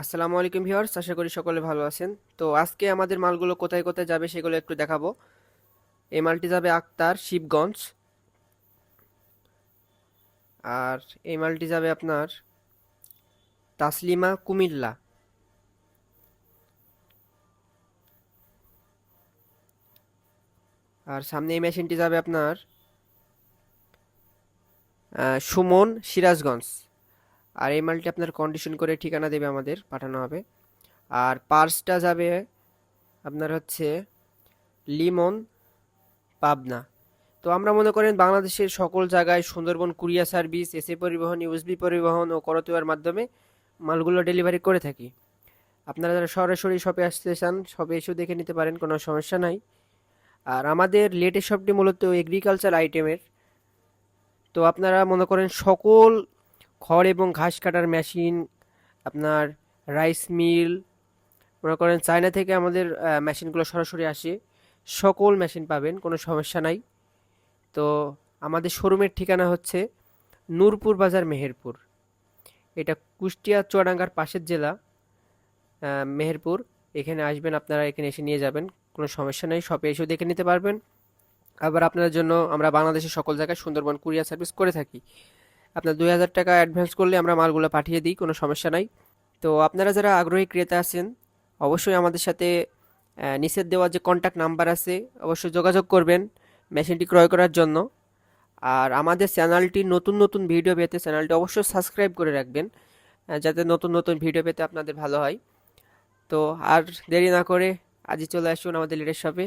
আসসালামু আলাইকুম ভিউয়ার্স, আশা করি সকলে ভালো আছেন। তো আজকে আমাদের মালগুলো কোথায় কোথায় যাবে সেগুলো একটু দেখাবো। এই মালটি যাবে আক্তার, শিবগঞ্জ। আর এই মালটি যাবে আপনার তাসলিমা, কুমিল্লা। আর সামনে এই মেশিনটি যাবে আপনার সুমন, সিরাজগঞ্জ। আর এই মালটি আপনার কন্ডিশন করে ঠিকানা দেবে আমাদের, পাঠানো হবে। আর পার্সটা যাবে আপনার হচ্ছে লিমন, পাবনা। তো আমরা মনে করেন বাংলাদেশের সকল জায়গায় Sundarban courier service SA Paribahan, USB Paribahan ও করতোয়ার মাধ্যমে মালগুলো ডেলিভারি করে থাকি। আপনারা যারা সরাসরি শপে আসতে চান শপে এসেও দেখে নিতে পারেন, কোনো সমস্যা নাই। আর আমাদের লেটেস্ট শপটি মূলত এগ্রিকালচার আইটেমের তো আপনারা মনে করেন সকল খড় এবং ঘাস কাটার মেশিন আপনার রাইস মিল মনে করেন চায়না থেকে আমাদের মেশিনগুলো সরাসরি আসে। সকল মেশিন পাবেন, কোনো সমস্যা নাই। তো আমাদের শোরুমের ঠিকানা হচ্ছে নূরপুর বাজার মেহেরপুর। এটা কুষ্টিয়া চুয়াডাঙ্গার পাশের জেলা মেহেরপুর। এখানে আসবেন, আপনারা এখানে এসে নিয়ে যাবেন, কোনো সমস্যা নেই। শপে এসেও দেখে নিতে পারবেন। আবার আপনার জন্য আমরা বাংলাদেশের সকল জায়গায় সুন্দরবন কুরিয়ার সার্ভিস করে থাকি। আপনার দুই হাজার টাকা অ্যাডভান্স করলে আমরা মালগুলো পাঠিয়ে দিই, কোনো সমস্যা নাই। তো আপনারা যারা আগ্রহী ক্রেতা আছেন, অবশ্যই আমাদের সাথে নিচের দেওয়া যে কন্ট্যাক্ট নাম্বার আছে, অবশ্যই যোগাযোগ করবেন মেশিনটি ক্রয় করার জন্য। আর আমাদের চ্যানেলটি নতুন নতুন ভিডিও পেতে চ্যানেলটি অবশ্যই সাবস্ক্রাইব করে রাখবেন যাতে নতুন নতুন ভিডিও পেতে আপনাদের ভালো হয়। তো আর দেরি না করে আজই চলে আসুন আমাদের লিডার শপে